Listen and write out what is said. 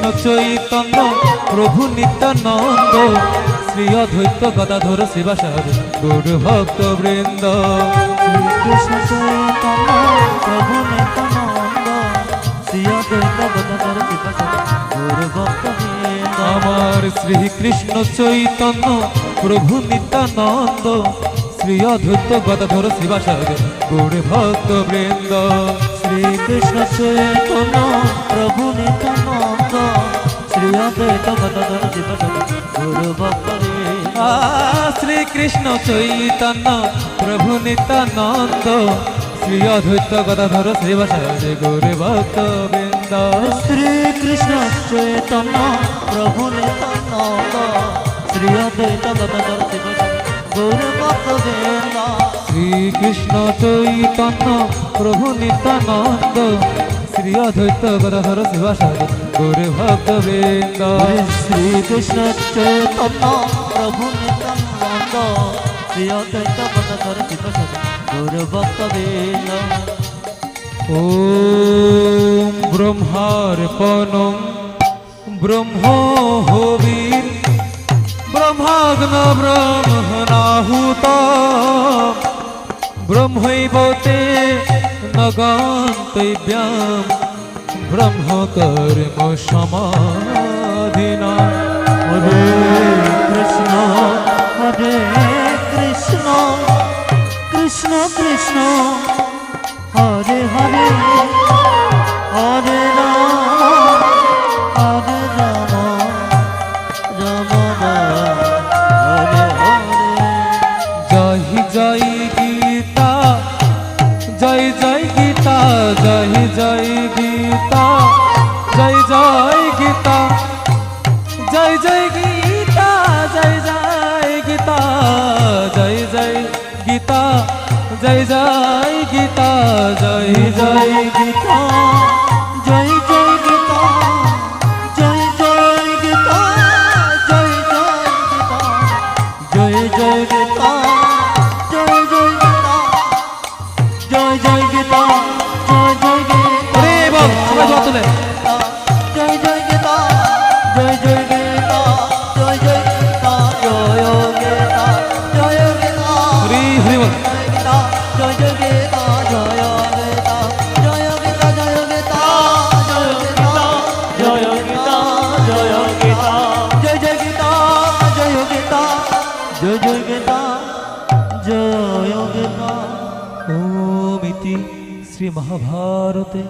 কৃষ্ণ চৈতন্য প্রভু নিত্যানন্দ শ্রী অদ্বৈত গদাধর শিবাসার গৌর ভক্ত বৃন্দ কৃষ্ণ চৈতন্য প্রভু নিত্যানন্দ শ্রী অদ্বৈত গদাধর শিবাসার গৌর ভক্ত আমার শ্রীকৃষ্ণ চৈতন্য প্রভু নিত্যানন্দ শ্রী অদ্বৈত গদাধর শিবাসার গৌর ভক্ত বৃন্দ শ্রীকৃষ্ণ চৈতন্য প্রভু নিত্যানন্দ শ্রী গৌর বৃন্দ আ, শ্রীকৃষ্ণ চৈতন্য প্রভু নিত্যানন্দ শ্রী অদ্বৈত গদাধর শিবাসার গৌর ভক্ত বৃন্দ শ্রীকৃষ্ণ চৈতন্য প্রভু নিত্যানন্দ শ্রী অদ্বৈত গদাধর শিবাসার গৌর ভক্ত বৃন্দ শ্রীকৃষ্ণ চৈতন্য প্রভু নিত্যানন্দ শ্রী অদ্বৈত গদাধর শিবাসার গৌর ভক্ত বৃন্দ শ্রীকৃষ্ণ চৈতন্য প্রভু নিত্যানন্দ। শ্রী অদ্বৈত গদাধর শিবাসার গৌর ভক্ত বৃন্দ ওম ব্রহ্মার্পণম। ব্রহ্ম হবির। ব্রহ্মাগ্ন ব্রহ্মণাহুত ব্রহ্মৈবতে अगान्तव्यां ब्रह्मकर्मसमाधिना हरे कृष्ण हरे कृष्ण कृष्ण कृष्ण हरे हरे गीता जय जय गीता जय जय गीता जय जय गीता जय जय गीता जय जय गीता जय जय गीता जय जय गीता। জয় জয় গীতা জয় জয় গীতা জয় জয় গীতা হরে বল সবাই দোয়া তোলে জয় জয় গীতা জয় জয় গীতা জয় জয় গীতা জয় গীতা জয় গীতা হরি হরি বল গীতা জয় জয় গীতা জয় গীতা জয় গীতা জয় গীতা জয় গীতা জয় গীতা জয় গীতা জয় জয় গীতা জয় গীতা জয় জয় গীতা জয় গীতা ওম ইতি শ্রী মহাভারতে